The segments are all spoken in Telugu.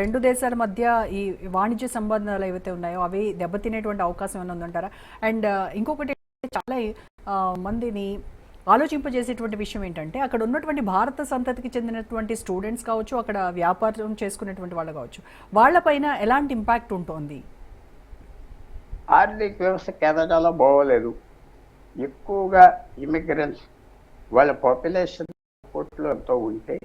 రెండు దేశాల మధ్య ఈ వాణిజ్య సంబంధాలు ఏవైతే ఉన్నాయో అవి దెబ్బతినేటువంటి అవకాశం ఏమైనా ఉందంటారా? అండ్ uh, ఇంకొకటి చాలా uh, మందిని ఆలోచింపజేసేటువంటి విషయం ఏంటంటే అక్కడ ఉన్నటువంటి భారత సంతతికి చెందినటువంటి స్టూడెంట్స్ కావచ్చు అక్కడ వ్యాపారం చేసుకునేటువంటి వాళ్ళు కావచ్చు వాళ్ళపైన ఎలాంటి ఇంపాక్ట్ ఉంటుంది? ఆర్థిక వ్యవస్థ కెనడాలో బాగోలేదు. ఎక్కువగా ఇమిగ్రెంట్స్ వాళ్ళ పాపులేషన్ కోట్లు ఎంతో ఉంటే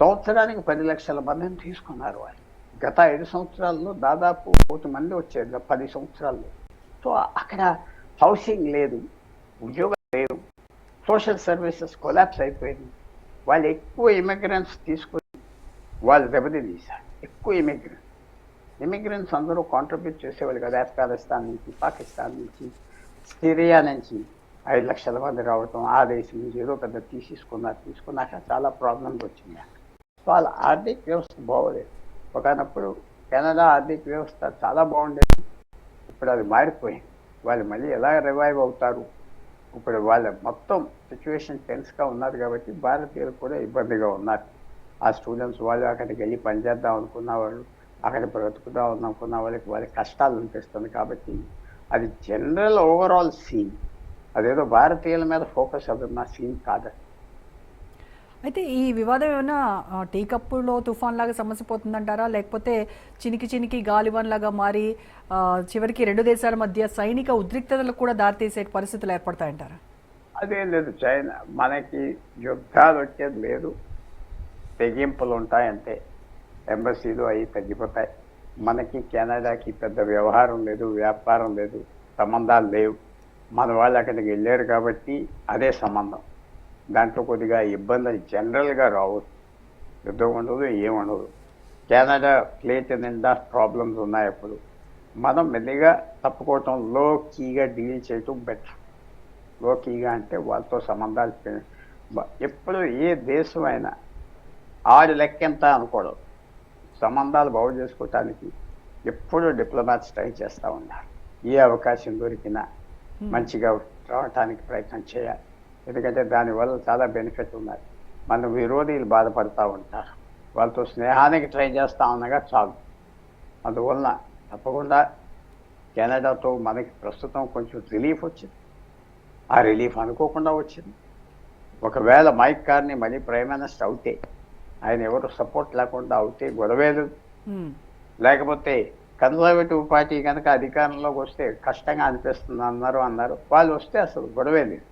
సంవత్సరానికి పది లక్షల మందిని తీసుకున్నారు వాళ్ళు. గత ఐదు సంవత్సరాల్లో దాదాపు కోటి మంది వచ్చారు పది సంవత్సరాల్లో. సో అక్కడ హౌసింగ్ లేదు ఉద్యోగం లేదు సోషల్ సర్వీసెస్ కొలాప్స్ అయిపోయింది. వాళ్ళు ఎక్కువ ఇమిగ్రెంట్స్ తీసుకొని వాళ్ళు దెబ్బతీశారు ఎక్కువ ఇమిగ్రెంట్స్. ఇమిగ్రెంట్స్ అందరూ కాంట్రిబ్యూట్ చేసేవాళ్ళు కదా ఆఫ్ఘనిస్తాన్ నుంచి పాకిస్తాన్ నుంచి సిరియా నుంచి. ఐదు లక్షల మంది రావటం ఆ దేశం నుంచి ఏదో పెద్ద తీసేసుకున్నారు తీసుకున్నాక చాలా ప్రాబ్లమ్స్ వచ్చింది వాళ్ళ ఆర్థిక వ్యవస్థ బాగోలేదు. ఒకనప్పుడు కెనడా ఆర్థిక వ్యవస్థ చాలా బాగుండేది. ఇప్పుడు అది మారిపోయింది. వాళ్ళు మళ్ళీ ఎలా రివైవ్ అవుతారు? ఇప్పుడు వాళ్ళ మొత్తం సిచ్యువేషన్ టెన్స్గా ఉన్నారు కాబట్టి భారతీయులు కూడా ఇబ్బందిగా ఉన్నారు. ఆ స్టూడెంట్స్ వాళ్ళు అక్కడికి వెళ్ళి పనిచేద్దాం అనుకున్న వాళ్ళు అక్కడ బ్రతుకుదాం అనుకున్న వాళ్ళకి వాళ్ళ కష్టాలు అనిపిస్తుంది కాబట్టి అది జనరల్ ఓవరాల్ సీన్ అదేదో భారతీయుల మీద ఫోకస్ అవుతున్న సీన్ కాదండి అయితే ఈ వివాదం ఏమైనా టీకప్పులో టీ కప్పులో తుఫాన్ లాగా సమస్య పోతుందంటారా? లేకపోతే చినికి చినికి గాలివాన్ లాగా మారి చివరికి రెండు దేశాల మధ్య సైనిక ఉద్రిక్తతలకు కూడా దారితీసే పరిస్థితులు ఏర్పడతాయంటారా? అదేం లేదు. చైనా మనకి యుద్ధాలు వచ్చేది లేదు. తెగింపులు ఉంటాయంటే ఎంబసీలు అవి తగ్గిపోతాయి. మనకి కెనడాకి పెద్ద వ్యవహారం లేదు వ్యాపారం లేదు సంబంధాలు లేవు. మన వాళ్ళు అక్కడికి వెళ్ళారు కాబట్టి అదే సంబంధం. దాంట్లో కొద్దిగా ఇబ్బందులు జనరల్గా రావు. యుద్ధం ఉండదు ఏముండదు కెనడా ప్లేట్ నిండా ప్రాబ్లమ్స్ ఉన్నాయి అప్పుడు. మనం మెల్లిగా తప్పుకోవటం లో కీగా డీల్ చేయటం బెటర్. లోకీగా అంటే వాళ్ళతో సంబంధాలు ఎప్పుడు ఏ దేశం అయినా ఆడి లెక్కెంత అనుకోవడం సంబంధాలు బాగు చేసుకోవటానికి ఎప్పుడు డిప్లొమాట్స్ ట్రై చేస్తూ ఉన్నారు. ఏ అవకాశం దొరికినా మంచిగా రావటానికి ప్రయత్నం చేయాలి. ఎందుకంటే దానివల్ల చాలా బెనిఫిట్ ఉన్నాయి. మన విరోధీలు బాధపడుతూ ఉంటారు వాళ్ళతో స్నేహానికి ట్రై చేస్తా ఉన్నగా చాలు. అందువలన తప్పకుండా కెనడాతో మనకి ప్రస్తుతం కొంచెం రిలీఫ్ వచ్చింది. ఆ రిలీఫ్ అనుకోకుండా వచ్చింది. ఒకవేళ మైక్ కార్ని మళ్ళీ ప్రైమ్ మినిస్టర్ అవుతే ఆయన ఎవరు సపోర్ట్ లేకుండా అవుతే గొడవేలు హ్మ్. లేకపోతే కన్జర్వేటివ్ పార్టీ కనుక అధికారంలోకి వస్తే కష్టంగా అనిపిస్తుంది అన్నారు. అన్నారు వాళ్ళు వస్తే అసలు గొడవే లేదు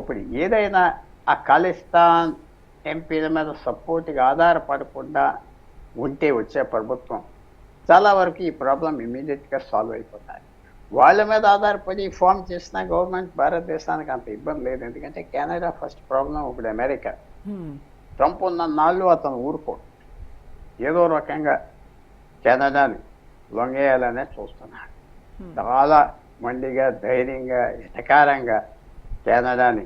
ఇప్పుడు ఏదైనా ఆ ఖాళిస్తాన్ ఎంపీల మీద సపోర్ట్గా ఆధారపడకుండా ఉంటే వచ్చే ప్రభుత్వం చాలా వరకు ఈ ప్రాబ్లం ఇమీడియట్గా సాల్వ్ అయిపోతాయి వాళ్ళ మీద ఆధారపడి ఫామ్ చేసిన గవర్నమెంట్ భారతదేశానికి అంత ఇబ్బంది లేదు. ఎందుకంటే కెనడా ఫస్ట్ ప్రాబ్లం ఇప్పుడు అమెరికా. ట్రంప్ ఉన్న నాళ్ళు అతను ఊరుకోడు. ఏదో రకంగా కెనడాని లొంగేయాలనే చూస్తున్నాడు. చాలా మండిగా ధైర్యంగా ఎటకారంగా కెనడాని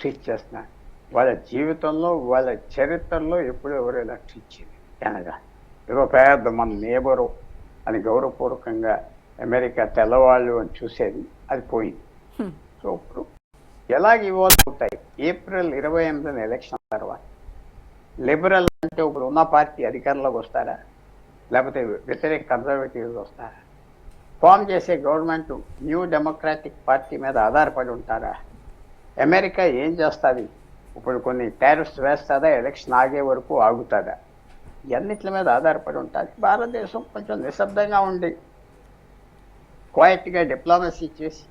ట్రీట్ చేస్తున్నారు. వాళ్ళ జీవితంలో వాళ్ళ చరిత్రలో ఎప్పుడు ఎవరు ఇలా ట్రీట్ చేయలేదు. కెనడా ఏదో పెద్ద మన నేబరు అని గౌరవపూర్వకంగా అమెరికా తెల్లవాళ్ళు అని చూసేది అది పోయింది. సో ఇప్పుడు ఎలాగ ఇవాల్వ్ అవుతాయి? ఏప్రిల్ ఇరవై ఎనిమిదిన ఎలక్షన్ తర్వాత. లిబరల్ అంటే ఇప్పుడు ఉన్న పార్టీ అధికారంలోకి వస్తారా? లేకపోతే వ్యతిరేక కన్జర్వేటివ్స్ వస్తారా? ఫామ్ చేసే గవర్నమెంట్ న్యూ డెమోక్రాటిక్ పార్టీ మీద ఆధారపడి ఉంటారా? అమెరికా ఏం చేస్తుంది? ఇప్పుడు కొన్ని టారిఫ్స్ వేస్తుందా? ఎలక్షన్ ఆగే వరకు ఆగుతుందా? ఇవన్నిట్ల మీద ఆధారపడి ఉంటుంది. భారతదేశం కొంచెం నిశ్శబ్దంగా ఉండి క్వైట్గా డిప్లొమసీ చేసి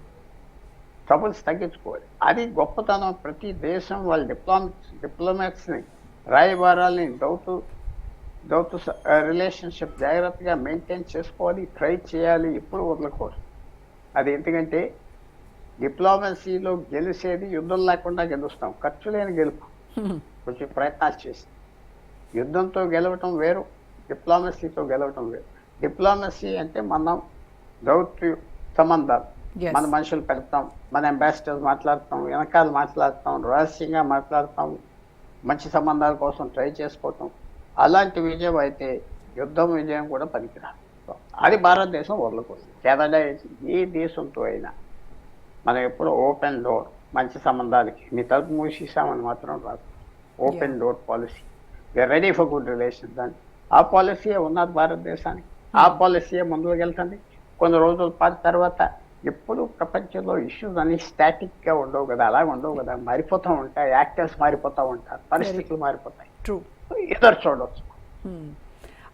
ట్రబుల్స్ తగ్గించుకోవాలి. అది గొప్పతనం. ప్రతి దేశం వాళ్ళ డిప్లొమ డిప్లొమాట్స్ని రాయబారాలని దౌతు దౌతు రిలేషన్షిప్ జాగ్రత్తగా మెయింటైన్ చేసుకోవాలి ట్రై చేయాలి. ఎప్పుడు వదలకూడదు. అది ఎందుకంటే డిప్లొమసీలో గెలిచేది యుద్ధం లేకుండా గెలుస్తాం. ఖర్చు లేని గెలుపు. కొంచెం ప్రయత్నాలు చేసి. యుద్ధంతో గెలవటం వేరు డిప్లొమసీతో గెలవటం వేరు. డిప్లొమసీ అంటే మనం దౌత్య సంబంధాలు. మన మనుషులు పెడతాం మన అంబాసిడర్స్ మాట్లాడతాం వెనకాల మాట్లాడతాం రహస్యంగా మాట్లాడతాం మంచి సంబంధాల కోసం ట్రై చేసుకోవటం. అలాంటి విజయం అయితే యుద్ధం విజయం కూడా పనికిరాదు. అది భారతదేశం వదలకూడదు. కెనడా? ఏ దేశంతో అయినా మనం ఎప్పుడు ఓపెన్ డోర్ మంచి సంబంధాలకి. మీ తలుపు మూసేసామని మాత్రం రాదు. Open door policy we are ready for good relations and ఆ పాలసీయే ఉన్నది భారతదేశానికి. ఆ పాలసీయే ముందుకు వెళ్తుంది? కొన్ని రోజుల పాటు తర్వాత ఎప్పుడు ప్రపంచంలో ఇష్యూస్ అన్ని స్టాటిక్గా ఉండవు కదా. అలా ఉండవు కదా. మారిపోతూ ఉంటాయి. యాక్టర్స్ మారిపోతూ ఉంటారు. పరిస్థితులు మారిపోతాయి. ఎదురు చూడవచ్చు Hmm.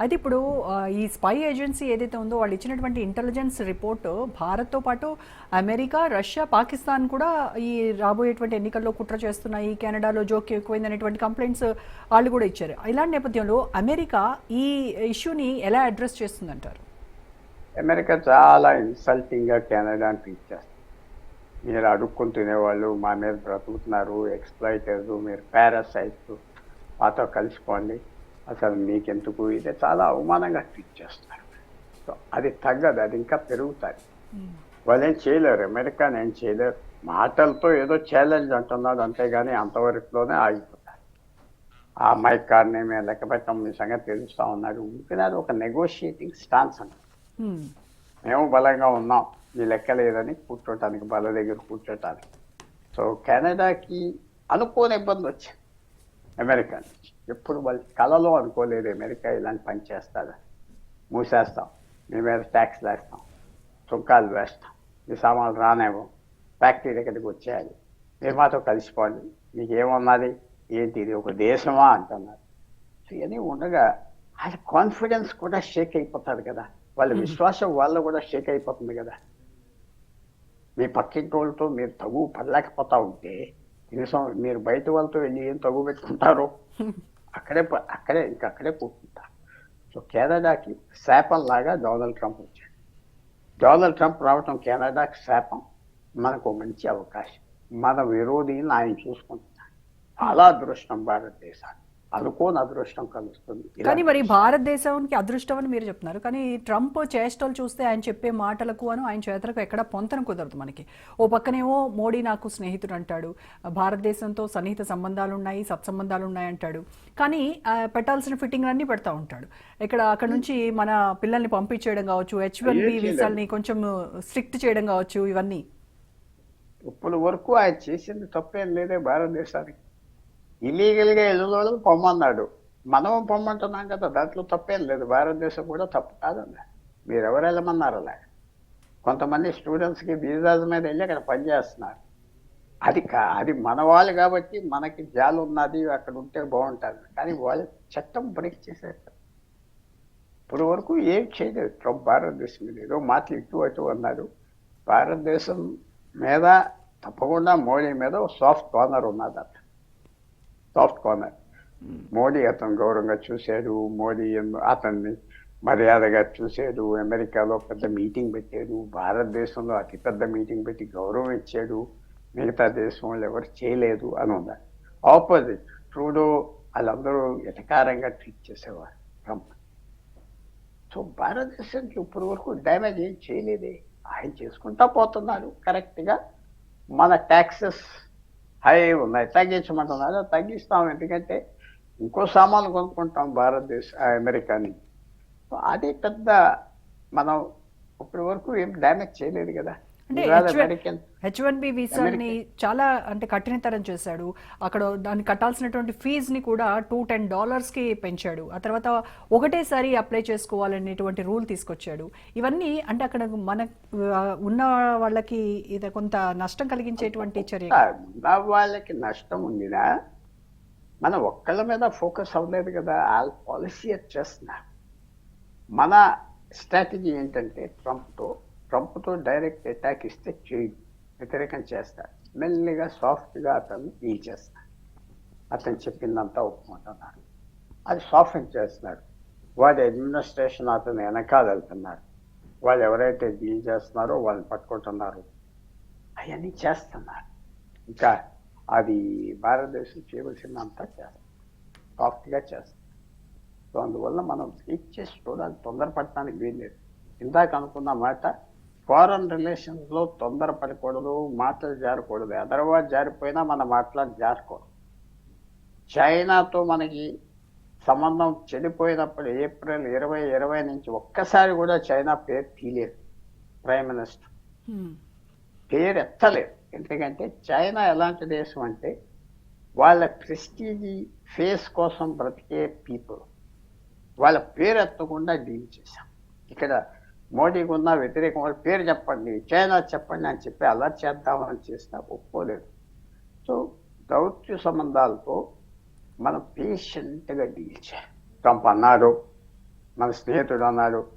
అయితే ఇప్పుడు ఈ స్పై ఏజెన్సీ ఏదైతే ఉందో వాళ్ళు ఇచ్చినటువంటి ఇంటెలిజెన్స్ రిపోర్ట్ భారత్తో పాటు అమెరికా రష్యా పాకిస్తాన్ కూడా ఈ రాబోయేటువంటి ఎన్నికల్లో కుట్ర చేస్తున్నాయి కెనడాలో జోక్యం ఎక్కువైంది అనేటువంటి కంప్లైంట్స్ వాళ్ళు కూడా ఇచ్చారు. ఇలాంటి నేపథ్యంలో అమెరికా ఈ ఇష్యూని ఎలా అడ్రస్ చేస్తుందంటారు? అమెరికా చాలా ఇన్సల్టింగ్గా కెనడాని ట్రీట్ చేస్తారు మీరు అడుక్కుని తినేవాళ్ళు మా మీద బ్రతుకుతున్నారు ఎక్స్ప్లైటర్స్ మీరు పారాసైట్స్ మాతో కలిసిపోండి. అసలు మీకెందుకు? ఇది చాలా అవమానంగా ట్రీట్ చేస్తున్నారు. సో అది తగ్గదు అది ఇంకా పెరుగుతుంది. వాళ్ళు ఏం చేయలేరు. అమెరికా ఏం చేయలేరు. మాటలతో ఏదో ఛాలెంజ్ అంటున్నారు అంతేగాని అంతవరకులోనే ఆగిపోతారు. ఆ మైక్ కార్ని మేము లెక్క పెట్టాం మీ సంగతి తెలుస్తా ఉన్నారు. అది ఒక నెగోషియేటింగ్ స్టాన్స్ అంటారు Hmm. మేము బలంగా ఉన్నాం. మీ లెక్క లేదని కూర్చోటానికి బల దగ్గర కూర్చోటానికి. సో కెనడాకి అనుకోని ఇబ్బంది వచ్చింది అమెరికా నుంచి. ఎప్పుడు వాళ్ళు కలలో అనుకోలేదు అమెరికా ఇలాంటి పని చేస్తారా మూసేస్తాం. మీ మీద ట్యాక్స్ వేస్తాం. సుంకాలు వేస్తాం. మీ సామాన్లు రానేమో ఫ్యాక్టరీ దగ్గరికి వచ్చేయాలి. మీరు మాతో కలిసిపోండి. మీకు ఏమన్నది ఏంటి ఇది? ఒక దేశమా? అంటున్నారు. సో ఇవన్నీ ఉండగా వాళ్ళ కాన్ఫిడెన్స్ కూడా షేక్ అయిపోతుంది కదా. వాళ్ళ విశ్వాసం వాళ్ళ కూడా షేక్ అయిపోతుంది కదా. మీ పక్కింటి వాళ్ళతో మీరు తగు పడలేకపోతా ఉంటే కనీసం మీరు బయట వాళ్ళతో వెళ్ళి ఏం తగు పెట్టుకుంటారు అక్కడే అక్కడే ఇంకా అక్కడే కూర్చుంటారు సో కెనడాకి శాపం లాగా డొనాల్డ్ ట్రంప్ వచ్చాడు. డొనాల్డ్ ట్రంప్ రావటం కెనడాకి శాపం మనకు మంచి అవకాశం. మన విరోధిని ఆయన చూసుకుంటున్నాడు. చాలా అదృష్టం భారతదేశానికి. అనుకోని అదృష్టం కలుస్తుంది కానీ మరి భారతదేశానికి అదృష్టం అని మీరు చెప్తున్నారు. కానీ ట్రంప్ చేష్టలు చూస్తే ఆయన చెప్పే మాటలకు అను ఆయన చేతలకు ఎక్కడ పొంతన కుదరదు మనకి. ఓ పక్కనేమో మోడీ నాకు స్నేహితుడు అంటాడు. భారతదేశంతో సన్నిహిత సంబంధాలు ఉన్నాయి సత్సంబంధాలు ఉన్నాయి అంటాడు. కానీ పెట్టాల్సిన ఫిట్టింగ్ అన్ని పెడతా ఉంటాడు. ఇక్కడ అక్కడ నుంచి మన పిల్లల్ని పంపించేయడం కావచ్చు హెచ్ వన్ బి. వీసాల్ని కొంచెం స్ట్రిక్ట్ చేయడం కావచ్చు ఇవన్నీ. ఇప్పుడు వరకు ఆయన చేసింది తప్పేం లేదే భారతదేశానికి. ఇల్లీగల్గా గా వెళ్ళిన పొమ్మన్నాడు. మనం పొమ్మంటున్నాం కదా దాంట్లో తప్పేం లేదు. భారతదేశం కూడా తప్పు కాదండి. మీరు ఎవరు వెళ్ళమన్నారు అలా? కొంతమంది స్టూడెంట్స్కి కి మీద వెళ్ళి అక్కడ పనిచేస్తున్నారు అది కా అది మన వాళ్ళు కాబట్టి మనకి జాలు ఉన్నది అక్కడ ఉంటే బాగుంటుంది. కానీ వాళ్ళు చట్టం బ్రేక్ చేశారు. ఇప్పటి వరకు ఏం చేయలేదు. ట్రంప్ భారతదేశం మీద ఏదో మాటలు ఇటు అటు అన్నారు. భారతదేశం మీద తప్పకుండా మోడీ మీద సాఫ్ట్ కార్నర్ ఉన్నదట. సాఫ్ట్ కార్నర్ మోడీ అతను గౌరవంగా చూశాడు మోడీ అతన్ని మర్యాదగా చూశాడు అమెరికాలో పెద్ద మీటింగ్ పెట్టాడు భారతదేశంలో అతిపెద్ద మీటింగ్ పెట్టి గౌరవం ఇచ్చాడు మిగతా దేశం వాళ్ళు ఎవరు చేయలేదు అని ఉందా. ఆపోజిట్ ట్రూడో వాళ్ళందరూ ఎటకారంగా ట్రీట్ చేసేవారు ట్రంప్ సో భారతదేశానికి ఇప్పటి వరకు డ్యామేజ్ ఏం చేయలేదే. ఆయన చేసుకుంటా పోతున్నారు కరెక్ట్గా మన ట్యాక్సెస్ అవి ఉన్నాయి. తగ్గించమంటున్నారు. తగ్గిస్తాం. ఎందుకంటే ఇంకో సామాన్లు కొనుక్కుంటాం భారతదేశ ఆ, అమెరికా నుంచి అది పెద్ద మనం ఇప్పటి వరకు ఏం డ్యామేజ్ చేయలేదు కదా. అంటే ఇవాళ H1 American H one B వీసాని చాలా అంటే కఠినతరం చేశాడు. అక్కడ దాన్ని కట్టాల్సినటువంటి ఫీజుని కూడా టూ టెన్ డాలర్స్కి పెంచాడు. ఆ తర్వాత ఒకటేసారి అప్లై చేసుకోవాలనేటువంటి రూల్ తీసుకొచ్చాడు. ఇవన్నీ అంటే అక్కడ మన ఉన్న వాళ్ళకి ఇది కొంత నష్టం కలిగించేటువంటి చర్య వాళ్ళకి నష్టం ఉందినా మనం ఒక్కళ్ళ మీద ఫోకస్ అవ్వలేదు కదా. వాళ్ళ పాలసీ చేస్తున్నారు మన స్ట్రాటజీ ఏంటంటే ట్రంప్తో ట్రంప్తో డైరెక్ట్ అటాక్ ఇస్తే చేయడు. వ్యతిరేకం చేస్తారు మెల్లిగా సాఫ్ట్గా అతను డీల్ చేస్తారు అతను చెప్పిందంతా ఒప్పుకుంటున్నారు అది సాఫ్ట్ చేస్తున్నారు వాడి అడ్మినిస్ట్రేషన్ అతను వెనకాల వెళ్తున్నారు వాళ్ళు ఎవరైతే డీల్ చేస్తున్నారో వాళ్ళని పట్టుకుంటున్నారు. అవన్నీ చేస్తున్నారు. ఇంకా అది భారతదేశం చేయవలసిందంతా చేస్తాం. సాఫ్ట్గా చేస్తాం. సో అందువల్ల మనం వెయిట్ చేసి చూడాలి. తొందరపడటానికి వీల్లేదు. ఇందాక అనుకున్న మాట ఫారెన్ రిలేషన్స్లో తొందరపడకూడదు మాటలు జారకూడదు. అదర్వైజ్ జారిపోయినా మన మాటలు జారకూడదు. చైనాతో మనకి సంబంధం చెడిపోయినప్పుడు ఏప్రిల్ ఇరవై ఇరవై నుంచి ఒక్కసారి కూడా చైనా పేరు తీయలేదు. Prime minister. పేరు ఎత్తలేదు. ఎందుకంటే చైనా ఎలాంటి దేశం అంటే వాళ్ళ ప్రెస్టీజీ ఫేస్ కోసం బ్రతికే పీపుల్. వాళ్ళ పేరు ఎత్తకుండా డీల్ చేశాం. ఇక్కడ మోడీకి ఉన్న వ్యతిరేకం పేరు చెప్పండి చైనా చెప్పండి అని చెప్పి అలా చేద్దామని చేసినా ఒప్పుకోలేదు. సో దౌత్య సంబంధాలతో మనం పేషెంట్గా డీల్ చేయాలి. ట్రంప్ అన్నాడు మన స్నేహితుడు అన్నాడు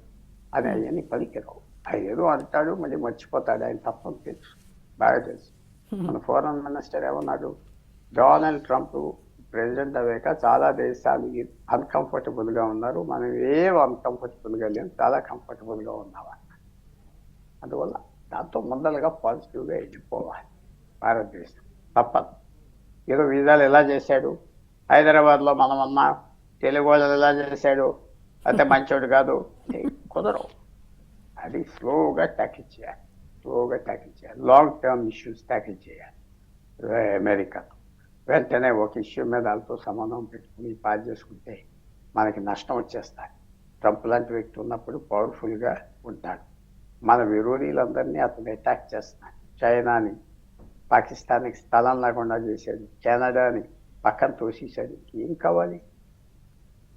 అని అవన్నీ పలికిరావు ఆయన ఏదో అంటాడు మళ్ళీ మర్చిపోతాడు ఆయన తప్పని తెలుసు బాగా తెలుసు. మన ఫారెన్ మినిస్టర్ ఏమన్నాడు డొనాల్డ్ ట్రంప్ ప్రెసిడెంట్ అయ్యాక చాలా దేశాలు అన్కంఫర్టబుల్గా ఉన్నారు. మనం ఏం అన్కంఫర్టబుల్గా లేము చాలా కంఫర్టబుల్గా గా అందువల్ల దాంతో ముందలుగా పాజిటివ్గా వెళ్ళిపోవాలి భారతదేశం. తప్పదు. ఏదో విధాలు ఎలా చేశాడు? హైదరాబాద్లో మనమన్నా తెలుగు వాళ్ళు ఎలా చేశాడు? అయితే మంచోడు కాదు. కుదరవు. అది స్లోగా ట్యాకిల్ చేయాలి స్లోగా ట్యాకిల్ చేయాలి లాంగ్ టర్మ్ ఇష్యూస్ ట్యాకిల్ చేయాలి అమెరికాతో వెంటనే ఒక ఇష్యూ మీద వాళ్ళతో సంబంధం పెట్టుకుని పాస్ చేసుకుంటే మనకి నష్టం వచ్చేస్తాయి. ట్రంప్ లాంటి వ్యక్తి ఉన్నప్పుడు పవర్ఫుల్గా ఉంటాడు. మన విరోధీలందరినీ అతను అటాక్ చేస్తున్నాడు. చైనాని పాకిస్తాన్కి స్థలం లేకుండా చేశాడు. కెనడాని పక్కన తోసేశాడు. ఏం కావాలి?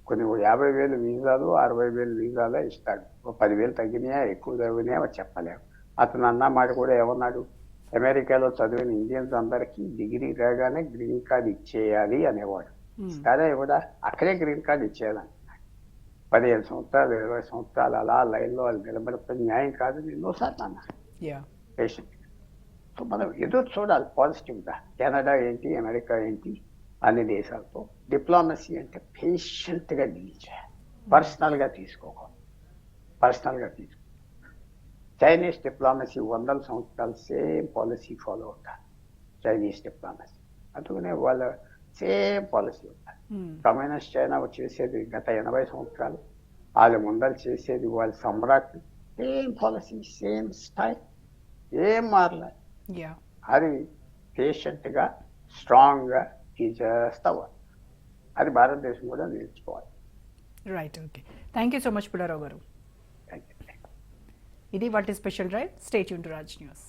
కొన్ని యాభై వేలు వీజాలు అరవై వేలు వీజాలే ఇస్తాడు. ఓ పదివేలు తగ్గినాయా? ఎక్కువ తగ్గినాయా? చెప్పలేము. అతను అన్న మాట కూడా ఏమన్నాడు? అమెరికాలో చదివిన ఇండియన్స్ అందరికీ డిగ్రీ రాగానే గ్రీన్ కార్డ్ ఇచ్చేయాలి అనేవాడు. సరే కూడా అక్కడే గ్రీన్ కార్డ్ ఇచ్చేయాలని. పదిహేను సంవత్సరాలు ఇరవై సంవత్సరాలు అలా లైన్లో వాళ్ళు నిలబడిపోయి న్యాయం కాదు ఎన్నోసార్లు అన్నారు యా పేషెంట్ సో మనం ఎదురు చూడాలి పాజిటివ్గా కెనడా ఏంటి అమెరికా ఏంటి అన్ని దేశాలతో డిప్లొమసీ అంటే పేషెంట్గా డీల్ చేయాలి. పర్సనల్గా తీసుకోకూడదు. పర్సనల్గా తీసుకో చైనీస్ డిప్లొమసీ వందల సంవత్సరాలు సేమ్ పాలసీ ఫాలో అవుతారు చైనీస్ డిప్లొమసీ అందుకనే వాళ్ళ సేమ్ పాలసీ ఉంటారు. కమ్యూనిస్ట్ చైనా చేసేది గత ఎనభై సంవత్సరాలు. వాళ్ళు ముందర చేసేది వాళ్ళ సమ్రాట్. సేమ్ పాలసీ సేమ్ స్టైల్ ఏం మారలే యా అది పేషెంట్గా స్ట్రాంగ్గా చేస్తావు అది భారతదేశం కూడా నేర్చుకోవాలి. Right okay thank you so much Pullarao garu ఇది వాటి స్పెషల్ డ్రైవ్? స్టేట్ యూన్ టు రాజ్ న్యూస్.